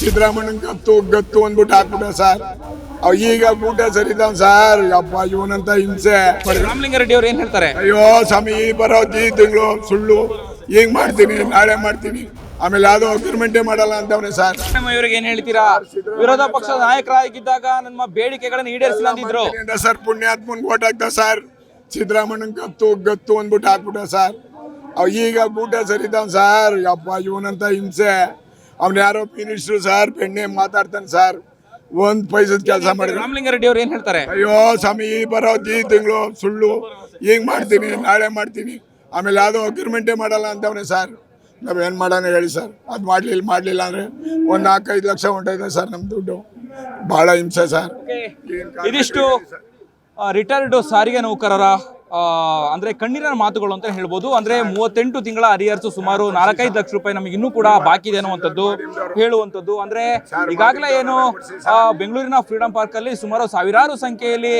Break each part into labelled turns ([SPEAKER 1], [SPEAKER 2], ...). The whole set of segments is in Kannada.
[SPEAKER 1] ಸಿದ್ದರಾಮಣ್ಣನ ಗತ್ತು ಗತ್ತು ಅಂದ್ಬಿಟ್ಟು ಹಾಕ್ಬಿಟ್ಟ ಸರ್. ಅವ್ ಈಗ ಊಟ ಸರಿದಾವ್ ಸರ್. ಯಪ್ಪ ಇವನಂತ ಹಿಂಸೆ.
[SPEAKER 2] ರಾಮಲಿಂಗಾರೆಡ್ಡಿ ಅವ್ರು ಏನ್ ಹೇಳ್ತಾರೆ?
[SPEAKER 1] ಅಯ್ಯೋ ಸ್ವಾಮಿ ಈ ಬರೋ ಈ ತಿಂಗಳು ಸುಳ್ಳು. ಈಗ ಮಾಡ್ತೀನಿ ನಾಳೆ ಮಾಡ್ತೀನಿ. ಆಮೇಲೆ ಯಾವ್ದೋ ಅಗ್ರಿಮೆಂಟೇ ಮಾಡಲ್ಲ ಅಂತವ್ನೆ ಸರ್.
[SPEAKER 2] ಇವರಿಗೆ ಏನ್ ಹೇಳ್ತೀರಾ? ವಿರೋಧ ಪಕ್ಷದ ನಾಯಕರಾಗಿದ್ದಾಗ ನಮ್ಮ ಬೇಡಿಕೆಗಳನ್ನ ಈಡೇರಿಸಿಲ್ಲ ಅಂದಿದ್ರು.
[SPEAKER 1] ಸರ್ ಪುಣ್ಯಾತ್ಮನ್ ಓಟ್ ಹಾಕ್ದ ಸರ್. ಸಿದ್ದರಾಮಣ್ಣನ ಗತ್ತು ಗತ್ತು ಅಂದ್ಬಿಟ್ಟು ಹಾಕ್ಬಿಟ್ಟ ಸರ್. ಅವ್ ಈಗ ಊಟ ಸರಿದಾವ್ ಸರ್. ಯಪ್ಪ ಇವನಂತ ಹಿಂಸೆ. ಅವ್ನ ಯಾರೋ ಮಿನಿಸ್ಟ್ರು ಸರ್ ಬೆಣ್ಣೆ ಮಾತಾಡ್ತಾನೆ ಸರ್. ಒಂದ್ ಪೈಸದ ಕೆಲಸ ಮಾಡಿದ್ರು.
[SPEAKER 2] ರಾಮಲಿಂಗಾರೆಡ್ಡಿ ಅವ್ರು ಏನ್ ಹೇಳ್ತಾರೆ?
[SPEAKER 1] ಅಯ್ಯೋ ಸ್ವಾಮಿ ಈ ಬರೋ ಈ ತಿಂಗಳು ಸುಳ್ಳು. ಈಗ ಮಾಡ್ತೀನಿ ನಾಳೆ ಮಾಡ್ತೀನಿ. ಆಮೇಲೆ ಯಾವ್ದೋ ಅಗ್ರಿಮೆಂಟೇ ಮಾಡಲ್ಲ ಅಂತವನೆ ಸರ್. ನಾವೇನು ಮಾಡೋಣ ಹೇಳಿ ಸರ್. ಅದು ಮಾಡಲಿಲ್ಲ ಮಾಡಲಿಲ್ಲ ಅಂದರೆ ಒಂದು ನಾಲ್ಕೈದು ಲಕ್ಷ ಹೊಂಟೈತೆ ಸರ್ ನಮ್ಮ ದುಡ್ಡು. ಭಾಳ ಹಿಂಸೆ ಸರ್.
[SPEAKER 2] ಇದಿಷ್ಟು ರಿಟೈರ್ಡ್ ಸಾರಿಗೆ ನೌಕರರ ಅಂದ್ರೆ ಕಣ್ಣೀರಿನ ಮಾತುಗಳು ಅಂತ ಹೇಳ್ಬೋದು. ಅಂದ್ರೆ ಮೂವತ್ತೆಂಟು ತಿಂಗಳ ಅರಿಯರ್ಸ್ ಸುಮಾರು ನಾಲ್ಕೈದು ಲಕ್ಷ ರೂಪಾಯಿ ನಮಗೆ ಇನ್ನೂ ಕೂಡ ಬಾಕಿ ಇದೆ ಅನ್ನುವಂಥದ್ದು ಹೇಳುವಂಥದ್ದು. ಅಂದ್ರೆ ಈಗಾಗಲೇ ಏನು ಬೆಂಗಳೂರಿನ ಫ್ರೀಡಂ ಪಾರ್ಕ್ ಅಲ್ಲಿ ಸುಮಾರು ಸಾವಿರಾರು ಸಂಖ್ಯೆಯಲ್ಲಿ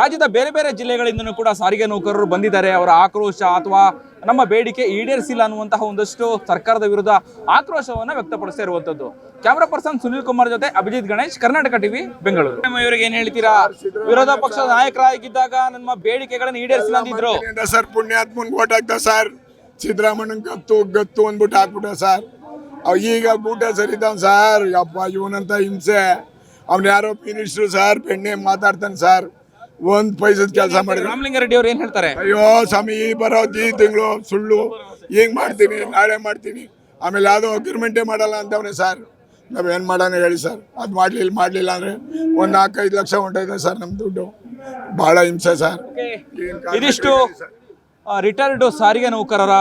[SPEAKER 2] ರಾಜ್ಯದ ಬೇರೆ ಬೇರೆ ಜಿಲ್ಲೆಗಳಿಂದನೂ ಕೂಡ ಸಾರಿಗೆ ನೌಕರರು ಬಂದಿದ್ದಾರೆ. ಅವರ ಆಕ್ರೋಶ ಅಥವಾ ನಮ್ಮ ಬೇಡಿಕೆ ಈಡೇರಿಸಿಲ್ಲ ಅನ್ನುವಂತಹ ಒಂದಷ್ಟು ಸರ್ಕಾರದ ವಿರುದ್ಧ ಆಕ್ರೋಶವನ್ನ ವ್ಯಕ್ತಪಡಿಸ್ತಾ ಇರುವಂತದ್ದು ಕ್ಯಾಮರಾ ಪರ್ಸನ್ ಸುನಿಲ್ ಕುಮಾರ್ ಜೊತೆ ಅಭಿಜಿತ್ ಗಣೇಶ್ ಕರ್ನಾಟಕ ಟಿವಿ ಬೆಂಗಳೂರು. ಇವರಿಗೆ ಏನ್ ಹೇಳ್ತೀರಾ? ವಿರೋಧ ಪಕ್ಷದ ನಾಯಕರಾಗಿದ್ದಾಗ ನಮ್ಮ ಬೇಡಿಕೆಗಳನ್ನ ಈಡೇರಿಸಿಲ್ಲ ಅಂದಿದ್ರು.
[SPEAKER 1] ಸರ್ ಪುಣ್ಯಾತ್ಮನ್ ಓಟ್ ಹಾಕ್ದ ಸರ್. ಸಿದ್ದರಾಮಯ್ಯನ ಗತ್ತು ಗತ್ತು ಅಂದ್ಬಿಟ್ಟು ಹಾಕ್ಬಿಟ್ಟ ಸರ್. ಅವ್ ಈಗ ಊಟ ಸರಿತಾನ ಸರ್. ಅಪ್ಪ ಇವನಂತ ಹಿಂಸೆ. ಅವ್ನ ಯಾರೋ ಮಿನಿಸ್ಟ್ರು ಸರ್ ಬೆಣ್ಣೆ ಮಾತಾಡ್ತಾನೆ ಸರ್. ಒಂದ್ ಪೈಸದ ಕೆಲಸ ಮಾಡಿದ್ರು.
[SPEAKER 2] ರಾಮಲಿಂಗಾರೆಡ್ಡಿ ಅವ್ರು ಏನ್ ಹೇಳ್ತಾರೆ?
[SPEAKER 1] ಅಯ್ಯೋ ಸ್ವಾಮಿ ಈ ಬರೋ ಈ ತಿಂಗಳು ಸುಳ್ಳು. ಈಗ ಮಾಡ್ತೀನಿ ನಾಳೆ ಮಾಡ್ತೀನಿ. ಆಮೇಲೆ ಯಾವುದೋ ಅಗ್ರಿಮೆಂಟೇ ಮಾಡಲ್ಲ ಅಂತವ್ನೆ ಸರ್. ನಾವೇನು ಮಾಡೋಣ ಹೇಳಿ ಸರ್. ಅದು ಮಾಡಲಿಲ್ಲ ಮಾಡಲಿಲ್ಲ ಅಂದರೆ ಒಂದು ನಾಲ್ಕೈದು ಲಕ್ಷ ಹೊಂಟೈತೆ ಸರ್ ನಮ್ಮ ದುಡ್ಡು. ಭಾಳ ಹಿಂಸೆ ಸರ್.
[SPEAKER 2] ಇದಿಷ್ಟು ರಿಟೈರ್ಡ್ ಸಾರಿಗೆ ನೌಕರರ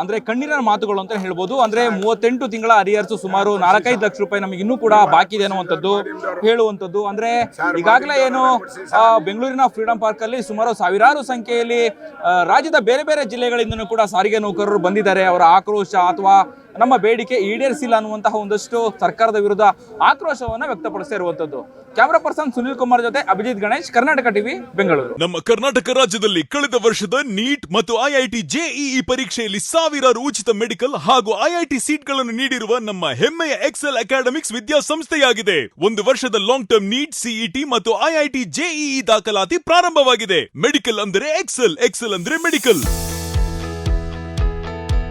[SPEAKER 2] ಅಂದ್ರೆ ಕಣ್ಣೀರಿನ ಮಾತುಗಳು ಅಂತ ಹೇಳ್ಬೋದು. ಅಂದ್ರೆ ಮೂವತ್ತೆಂಟು ತಿಂಗಳ ಅರಿಯರ್ಸು ಸುಮಾರು ನಾಲ್ಕೈದು ಲಕ್ಷ ರೂಪಾಯಿ ನಮಗೆ ಇನ್ನೂ ಕೂಡ ಬಾಕಿ ಇದೆ ಅನ್ನುವಂಥದ್ದು ಹೇಳುವಂಥದ್ದು. ಅಂದ್ರೆ ಈಗಾಗಲೇ ಏನು ಬೆಂಗಳೂರಿನ ಫ್ರೀಡಂ ಪಾರ್ಕ್ ಅಲ್ಲಿ ಸುಮಾರು ಸಾವಿರಾರು ಸಂಖ್ಯೆಯಲ್ಲಿ ರಾಜ್ಯದ ಬೇರೆ ಬೇರೆ ಜಿಲ್ಲೆಗಳಿಂದನೂ ಕೂಡ ಸಾರಿಗೆ ನೌಕರರು ಬಂದಿದ್ದಾರೆ. ಅವರ ಆಕ್ರೋಶ ಅಥವಾ ನಮ್ಮ ಬೇಡಿಕೆ ಈಡೇರಿಸಿಲ್ಲ ಅನ್ನುವಂತಹ ಒಂದಷ್ಟು ಸರ್ಕಾರದ ವಿರುದ್ಧ ಆಕ್ರೋಶವನ್ನ ವ್ಯಕ್ತಪಡಿಸ್ತಾ ಇರುವಂತದ್ದು ಕ್ಯಾಮರಾ ಪರ್ಸನ್ ಸುನಿಲ್ ಕುಮಾರ್ ಜೊತೆ ಅಭಿಜಿತ್ ಗಣೇಶ್, ಕರ್ನಾಟಕ ಟಿವಿ, ಬೆಂಗಳೂರು.
[SPEAKER 3] ನಮ್ಮ ಕರ್ನಾಟಕ ರಾಜ್ಯದಲ್ಲಿ ಕಳೆದ ವರ್ಷದ ನೀಟ್ ಮತ್ತು ಐಐಟಿ ಜೆಇಇ ಪರೀಕ್ಷೆಯಲ್ಲಿ ಸಾವಿರಾರು ಉಚಿತ ಮೆಡಿಕಲ್ ಹಾಗೂ ಐಐಟಿ ಸೀಟ್ಗಳನ್ನು ನೀಡಿರುವ ನಮ್ಮ ಹೆಮ್ಮೆಯ ಎಕ್ಸೆಲ್ ಅಕಾಡೆಮಿಕ್ಸ್ ವಿದ್ಯಾಸಂಸ್ಥೆಯಾಗಿದೆ. ಒಂದು ವರ್ಷದ ಲಾಂಗ್ ಟರ್ಮ್ ನೀಟ್, ಸಿಇಟಿ ಮತ್ತು ಐಐಟಿ ಜೆಇಇ ದಾಖಲಾತಿ ಪ್ರಾರಂಭವಾಗಿದೆ. ಮೆಡಿಕಲ್ ಅಂದರೆ ಎಕ್ಸೆಲ್ ಎಕ್ಸೆಲ್ ಅಂದ್ರೆ ಮೆಡಿಕಲ್.